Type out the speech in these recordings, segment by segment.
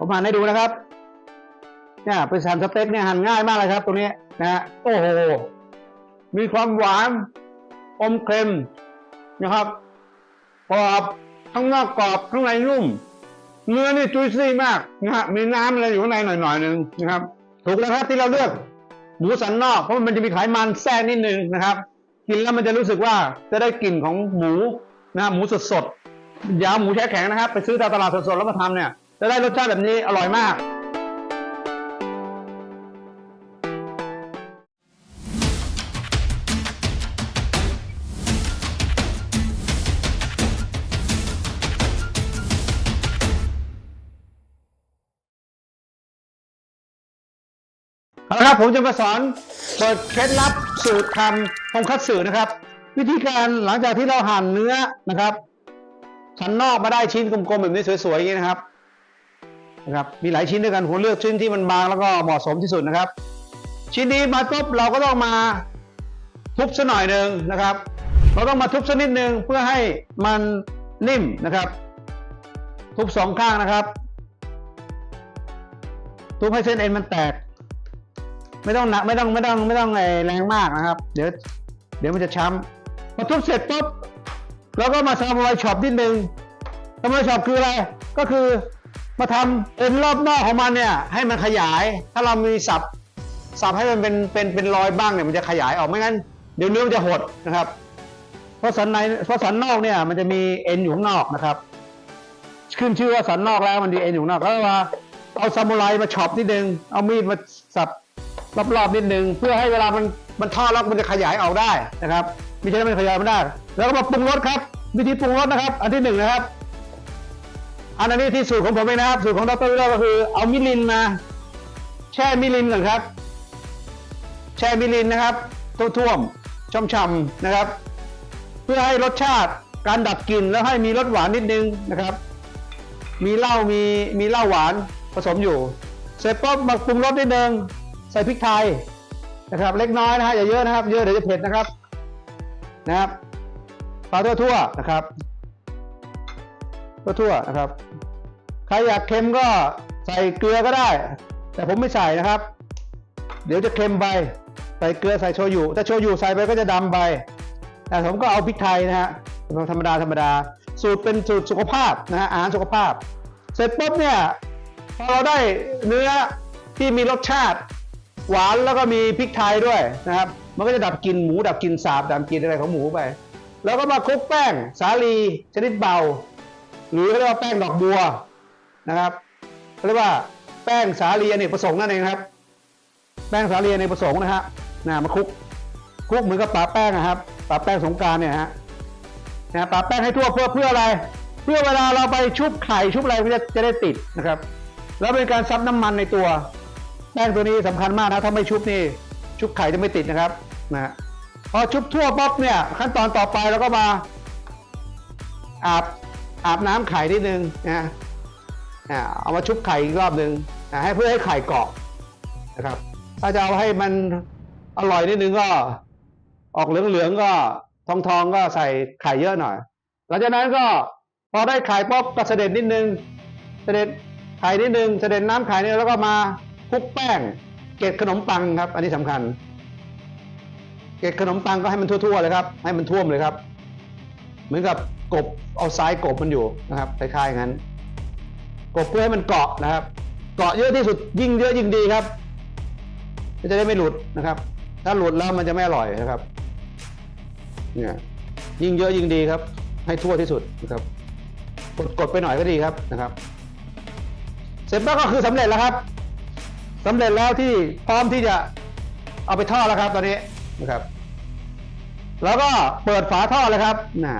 ผมหั่นให้ดูนะครับเนี่ยเป็นสันสเต็กเนี่ยหั่นง่ายมากเลยครับตรงนี้นะโอ้โหมีความหวานอมเค็มนะครับกรอบข้างนอกกรอบข้างในนุ่ม เนื้อนี่จุยซี่มากนะฮะมีน้ำอะไรอยู่ข้างในหน่อยๆหนึ่งนะครับ ถูกแล้วครับที่เราเลือกหมูสันนอกเพราะมันจะมีไขมันแทรกนิดนึงนะครับ กินแล้วมันจะรู้สึกว่าจะได้กลิ่นของหมูนะหมูสดๆยาวหมูแช่แข็งนะครับ ไปซื้อตามตลาดสดๆแล้วมาทำเนี่ย จะได้รสชาติแบบนี้อร่อยมากเอาละครับผมจะมาสอนเปิดเคล็ดลับสูตรทำทงคัตสึนะครับ วิธีการหลังจากที่เราหั่นเนื้อนะครับสันนอกมาได้ชิ้นกลมๆแบบนี้สวยๆอย่างนี้นะครับ นะครับมีหลายชิ้นด้วยกันผมเลือกชิ้นที่มันบางแล้วก็เหมาะสมที่สุดนะครับ ชิ้นนี้มาปุ๊บเราก็ต้องมาทุบสักหน่อยหนึ่งนะครับ เราต้องมาทุบสักนิดหนึ่งเพื่อให้มันนิ่มนะครับ ทุบสองข้างนะครับ ทุบให้เส้นเอ็นมันแตก ไม่ต้องหนักไม่ต้องไม่ต้องไม่ต้องแรงมากนะครับ เดี๋ยวเดี๋ยวมันจะช้ำพอทุบเสร็จปุ๊บเราก็มาทำรอยช็อปนิดหนึ่งทำรอยช็อปคืออะไรก็คือ มาทำเอ็นรอบนอกของมันเนี่ยให้มันขยาย ถ้าเรามีสับสับให้มันเป็นเป็นเป็นรอยบ้างเนี่ยมันจะขยายออกไม่งั้นเดี๋ยวเนื้อมันจะหดนะครับ เพราะสันในเพราะสันนอกเนี่ยมันจะมีเอ็นอยู่ข้างนอกนะครับ ขึ้นชื่อว่าสันนอกแล้วมันมีเอ็นอยู่ข้างนอกก็มาเอาซามูไรมาช็อปนิดนึงเอามีดมาสับรอบๆนิดนึงเพื่อให้เวลามันมันทอดแล้วมันจะขยายออกได้นะครับไมีใช่มันขยายไม่ได้ แล้วก็มาปรุงรสครับ วิธีปรุงรสนะครับ อันที่หนึ่งนะครับ อันนี้ที่สูตรของผมเองนะครับ สูตรของดรวิโรจน์ก็คือ เอามิลินมา แช่มิลินก่อนครับ แช่มิลินนะครับท่วมๆช่ำๆนะครับ เพื่อให้รสชาติการดับกลิ่นแล้วให้มีรสหวานนิดนึงนะครับ มีเหล้ามีมีเหล้าหวานผสมอยู่ เสร็จปุ๊บมาปรุงรสนิดนึงใส่พริกไทยนะครับ เล็กน้อยนะฮะอย่าเยอะนะครับ เยอะเดี๋ยวจะเผ็ดนะครับนะครับปลาทั่วๆนะครับ ทั่วๆนะครับ ใครอยากเค็มก็ใส่เกลือก็ได้ แต่ผมไม่ใส่นะครับ เดี๋ยวจะเค็มไป ใส่เกลือใส่โชยุถ้าโชยุใส่ไปก็จะดำไป แต่ผมก็เอาพริกไทยนะฮะธรรมดาธรรมดา สูตรเป็นสูตรสุขภาพนะฮะอาหารสุขภาพ เสร็จปุ๊บเนี่ยพอเราได้เนื้อที่มีรสชาติ หวานแล้วก็มีพริกไทยด้วยนะครับ มันก็จะดับกลิ่นหมูดับกลิ่นสาบดับกลิ่นอะไรของหมูไป แล้วก็มาคลุกแป้ง สาลีชนิดเบา หรือเขาเรียกว่าแป้งดอกบัวนะครับเขาเรียกว่าแป้งสาลีเนกประสงค์นั่นเองครับ แป้งสาลีอเนกประสงค์นะฮะนะมาคลุกคลุกเหมือนกับปะแป้งนะครับปะแป้งสงการเนี่ยฮะนะปะแป้งให้ทั่วเพื่อเพื่ออะไร เพื่อเวลาเราไปชุบไข่ชุบอะไรมันจะจะได้ติดนะครับ แล้วเป็นการซับน้ำมันในตัว แป้งตัวนี้สำคัญมากนะถ้าไม่ชุบนี่ชุบไข่จะไม่ติดนะครับนะฮะพอชุบทั่วป๊อบเนี่ยขั้นตอนต่อไปเราก็มาอาบ อาบน้ำไข่นิดนึงนะเอามาชุบไข่อีกรอบหนึ่งให้เพื่อให้ไข่เกาะนะครับ ถ้าจะเอาให้มันอร่อยนิดนึงก็ ออกเหลืองๆก็ทองๆก็ใส่ไข่เยอะหน่อย หลังจากนั้นก็พอได้ไข่ป๊อบก็เสด็จนิดนึง เสด็จไข่นิดนึง เสด็จน้ำไข่นี่แล้วก็มาคลุกแป้ง เกล็ดขนมปังครับ อันนี้สำคัญ เกล็ดขนมปังก็ให้มันทั่วๆเลยครับ ให้มันท่วมเลยครับ เหมือนกับ กบเอาซ้ายกบมันอยู่นะครับคล้ายๆงั้น กบเพื่อให้มันเกาะนะครับ เกาะเยอะที่สุดยิ่งเยอะยิ่งดีครับมันจะได้ไม่หลุดนะครับ ถ้าหลุดแล้วมันจะไม่อร่อยนะครับเนี่ยยิ่งเยอะยิ่งดีครับ ให้ทั่วที่สุดนะครับกดกดไปหน่อยก็ดีครับนะครับ เสร็จแล้วก็คือสำเร็จแล้วครับสำเร็จแล้วที่พร้อมที่จะเอาไปทอดแล้วครับ ตอนนี้นะครับ แล้วก็เปิดฝาท่อเลยครับน่ะ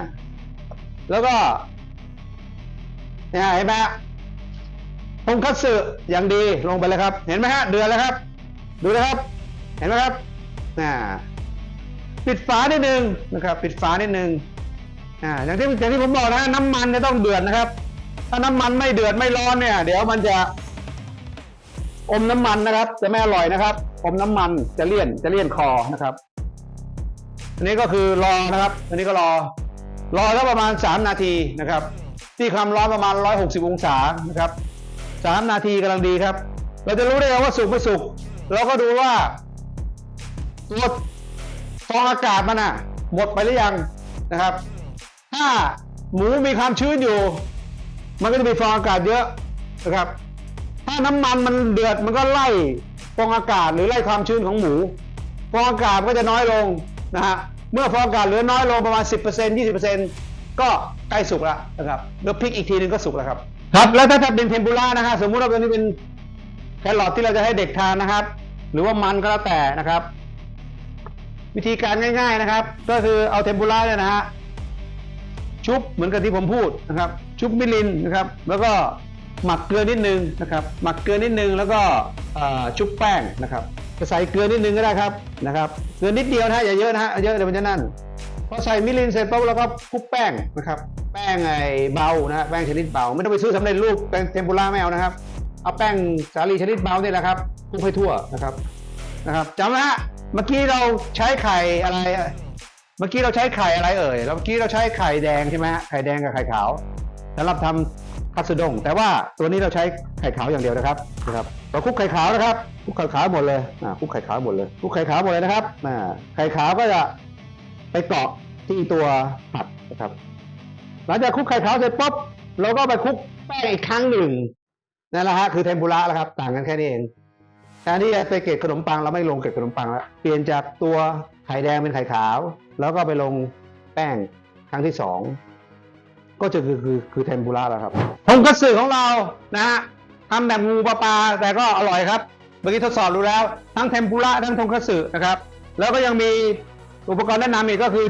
แล้วก็เนี่ยเห็นไหมฮะทงคัตสึอย่างดีลงไปเลยครับ เห็นไหมฮะเดือดแล้วครับ ดูนะครับ เห็นไหมครับนะปิดฝานิดนึงนะครับ ปิดฝานิดนึงอ่าอย่างที่อย่างที่ผมบอกนะน้ำมันจะต้องเดือดนะครับ ถ้าน้ำมันไม่เดือดไม่ร้อนเนี่ย เดี๋ยวมันจะ อมน้ำมันนะครับ จะไม่อร่อยนะครับ อมน้ำมันจะเลี่ยนจะเลี่ยนคอนะครับ อันนี้ก็คือรอนะครับ อันนี้ก็รอ รอแล้วประมาณ 3 นาทีนะครับที่ความร้อนประมาณ 160 องศานะครับสามนาทีกำลังดีครับ เราจะรู้ได้ว่าสุกไม่สุกเราก็ดูว่าตัวฟองอากาศมันอะหมดไปหรือยังนะครับ ถ้าหมูมีความชื้นอยู่ มันก็จะมีฟองอากาศเยอะนะครับ ถ้าน้ำมันมันเดือดมันก็ไล่ฟองอากาศหรือไล่ความชื้นของหมูฟองอากาศก็จะน้อยลงนะฮะ เมื่อฟองอากาศเหลือน้อยลงประมาณ 10% 20%ก็ใกล้สุกแล้วนะครับแล้วพลิกอีกทีนึงก็สุกแล้วครับครับแล้วถ้าทำเป็นเทมปุระนะฮะสมมุติว่าตัวนี้เป็นแครอทที่เราจะให้เด็กทานนะครับ หรือว่ามันก็แล้วแต่นะครับ วิธีการง่าย ๆนะครับ ก็คือเอาเทมปุระเนี่ยนะฮะชุบเหมือนกับที่ผมพูดนะครับ ชุบมิลินนะครับ แล้วก็หมักเกลือนิดนึงนะครับ หมักเกลือนิดนึงแล้วก็เอ่อชุบแป้งนะครับ จะใส่เกลือนิดนึงก็ได้ครับนะครับเกลือนิดเดียวนะฮะอย่าเยอะนะฮะเยอะเดี๋ยวมันจะนั่นพอใส่มิลินเสร็จปุ๊บเราก็คลุกแป้งนะครับ แป้งไอ้เบานะฮะแป้งชนิดเบา ไม่ต้องไปซื้อสำเร็จรูปแป้งเทมปุระไม่เอานะครับ เอาแป้งสาลีชนิดเบาเนี่ยแหละครับคลุกให้ทั่วนะครับนะครับจำนะฮะเมื่อกี้เราใช้ไข่อะไร เมื่อกี้เราใช้ไข่อะไรเอ่ยแล้วเมื่อกี้เราใช้ไข่แดงใช่ไหมฮะไข่แดงกับไข่ขาวสำหรับทำ คัตสึด้งแต่ว่าตัวนี้เราใช้ไข่ขาวอย่างเดียวนะครับนะครับเราคลุกไข่ขาวนะครับคลุกไข่ขาวหมดเลยอ่าคลุกไข่ขาวหมดเลยคลุกไข่ขาวหมดเลยนะครับอ่าไข่ขาวก็จะไปเกาะที่ตัวผัดนะครับ หลังจากคลุกไข่ขาวเสร็จปุ๊บเราก็ไปคลุกแป้งอีกครั้งหนึ่งนั่นแหละฮะคือเทมปุระแล้วครับ ต่างกันแค่นี้เองการที่จะไปเกล็ดขนมปังเราไม่ลงเกล็ดขนมปังแล้วเปลี่ยนจากตัวไข่แดงเป็นไข่ขาว แล้วก็ไปลงแป้งครั้งที่สอง ก็จะคือคือคือเทมปุระแล้วครับทงคัตสึของเรานะฮะทำแบบงูปลาปลาแต่ก็อร่อยครับ เมื่อกี้ทดสอบดูแล้ว ทั้งเทมปุระทั้งทงคัตสึนะครับ แล้วก็ยังมีอุปกรณ์แนะนำอีกก็คือ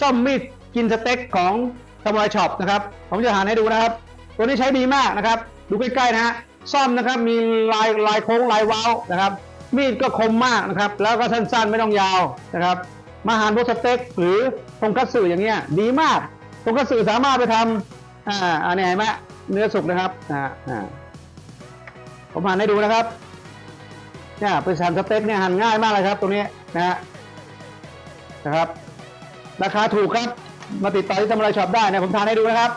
ส้อมมีดกินสเต็กของซามูไรช็อปนะครับ ผมจะหาให้ดูนะครับ ตัวนี้ใช้ดีมากนะครับ ดูใกล้ๆนะฮะซ่อมนะครับมีลายลายโค้งลายเว้านะครับ มีดก็คมมากนะครับ แล้วก็สั้นๆไม่ต้องยาวนะครับ มาหารพวกสเต็กหรือทงคัตสึอย่างเงี้ยดีมาก ทงคัตสึสามารถไปทำอ่าอันนี้เห็นไหมเนื้อสุกนะครับอ่าอ่าผมหั่นให้ดูนะครับเนี่ยไปหั่นสเต็กเนี่ยหั่นง่ายมากเลยครับ ตรงนี้นะฮะนะครับ ราคาถูกครับ มาติดต่อที่ทำอะไรช็อปได้นะผมทานให้ดูนะครับ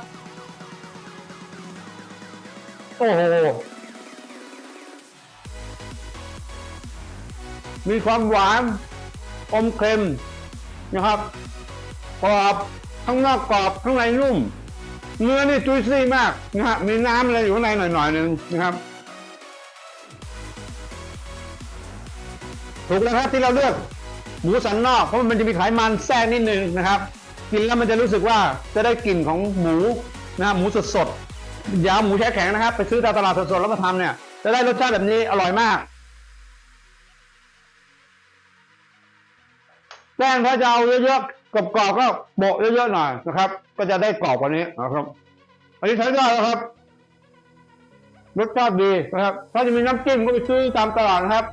โอ้โหมีความหวานอมเค็มนะครับกรอบ ข้างนอกกรอบข้างในนุ่ม เนื้อนี่จุยซี่มากนะฮะมีน้ำอะไรอยู่ข้างในหน่อยๆหนึ่งนะครับถูกแล้วครับที่เราเลือกหมูสันนอกเพราะมันจะมีไขมันแทรกนิดนึงนะครับ กินแล้วมันจะรู้สึกว่าจะได้กลิ่นของหมูนะหมูสดๆอยาหมูแช่แข็งนะครับ ไปซื้อตามตลาดสดๆแล้วมาทำเนี่ย จะได้รสชาติแบบนี้อร่อยมากแป้งถ้าจะเอาเยอะๆ กรอบก็โบะเยอะๆหน่อยนะครับ ก็จะได้กรอบกว่านี้นะครับ อันนี้ใช้ได้แล้วครับรสชาติดีนะครับ ถ้าจะมีน้ำจิ้มก็ไปซื้อตามตลาดนะครับ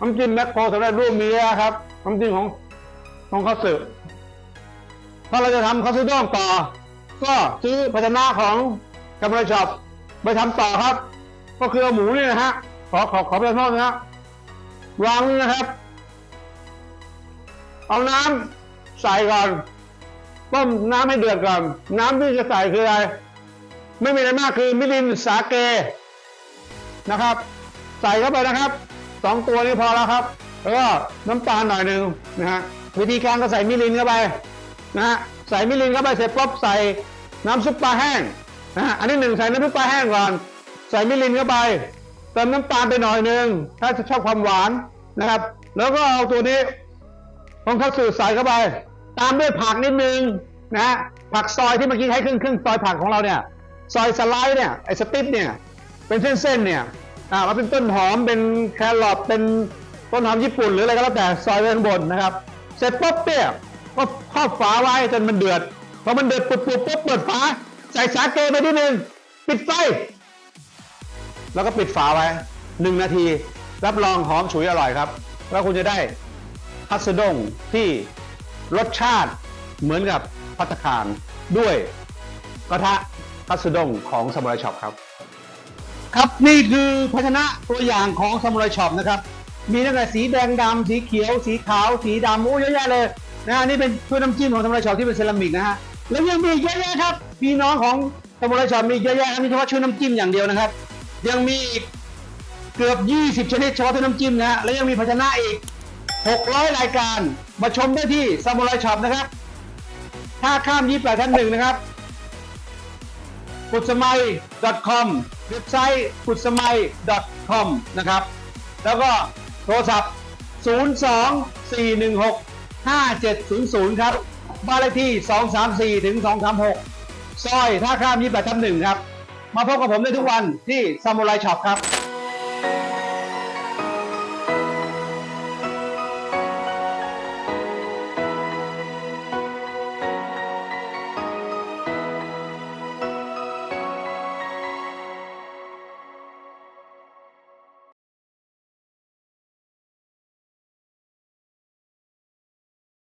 น้ำจิ้มแมคโครสำเร็จรูปมีเยอะครับ น้ำจิ้มของของข้าวสือถ้าเราจะทำข้าวซื้อด้งต่อ ก็ซื้อภาชนะของกำไรช็อปไปทำต่อครับ ก็คือเอาหมูนี่นะฮะ ขอขอขอปทานโทษนะฮะวางนี่นะครับ เอาน้ำ ใส่ก่อนต้มน้ำให้เดือดก่อน น้ำที่จะใส่คืออะไร ไม่มีอะไรมากคือมิรินสาเกนะครับ ใส่เข้าไปนะครับสองตัวนี้พอแล้วครับ แล้วก็น้ำตาลหน่อยหนึ่งนะฮะวิธีการก็ใส่มิรินเข้าไปนะฮะใส่มิรินเข้าไปเสร็จปุ๊บใส่น้ำซุปปลาแห้งนะฮะอันที่หนึ่งใส่น้ำซุปปลาแห้งก่อน ใส่มิรินเข้าไปเติมน้ำตาลไปหน่อยหนึ่งถ้าชอบความหวานนะครับ แล้วก็เอาตัวนี้ของข้าวสูตรใส่เข้าไป ตามด้วยผักนิดนึงนะฮะผักซอยที่เมื่อกี้ใช้ครึ่งครึ่งซอยผักของเราเนี่ย ซอยสไลด์เนี่ยไอสติ๊ปเนี่ยเป็นเส้นๆเนี่ยอ่ามาเป็นต้นหอมเป็นแครอทเป็นต้นหอมญี่ปุ่นหรืออะไรก็แล้วแต่ซอยไว้ข้างบนนะครับ เสร็จปุ๊บเนี่ยก็ครอบฝาไว้จนมันเดือดพอมันเดือดปุดๆปุ๊บเปิดฝาใส่สาเกไปนิดนึงปิดไฟ แล้วก็ปิดฝาไว้หนึ่งนาที รับรองหอมฉุยอร่อยครับ แล้วคุณจะได้คัตสึด้งที่ รสชาติเหมือนกับพัตคารด้วยกระทะคัสดงของซามูไรช็อปครับ ครับนี่คือภาชนะตัวอย่างของซามูไรช็อปนะครับ มีตั้งแต่สีแดงดำสีเขียว สีขาว สีดำโอ้เยอะแยะเลยนะฮะนี่เป็นถ้วยน้ำจิ้มของซามูไรช็อปที่เป็นเซรามิกนะฮะแล้วยังมีเยอะแยะครับพี่น้องของซามูไรช็อปมีเยอะแยะไม่ใช่ว่าช่วยน้ำจิ้มอย่างเดียวนะครับ ยังมีอีกเกือบ 20 ชนิดเฉพาะที่น้ำจิ้มนะฮะและยังมีภาชนะอีก 600 รายการ มาชมได้ที่ซามูไรช็อปนะครับ ถ้าข้ามยี่แปดท่านหนึ่งนะครับกุศมัย .com เว็บไซต์กุศมัย .com นะครับ แล้วก็โทรศัพท์ 02 416 5700 ครับ บ้านเลขที่ 234ถึง236 ซอยท่าข้ามยี่แปดทับหนึ่งครับ มาพบกับผมได้ทุกวันที่ซามูไรช็อปครับ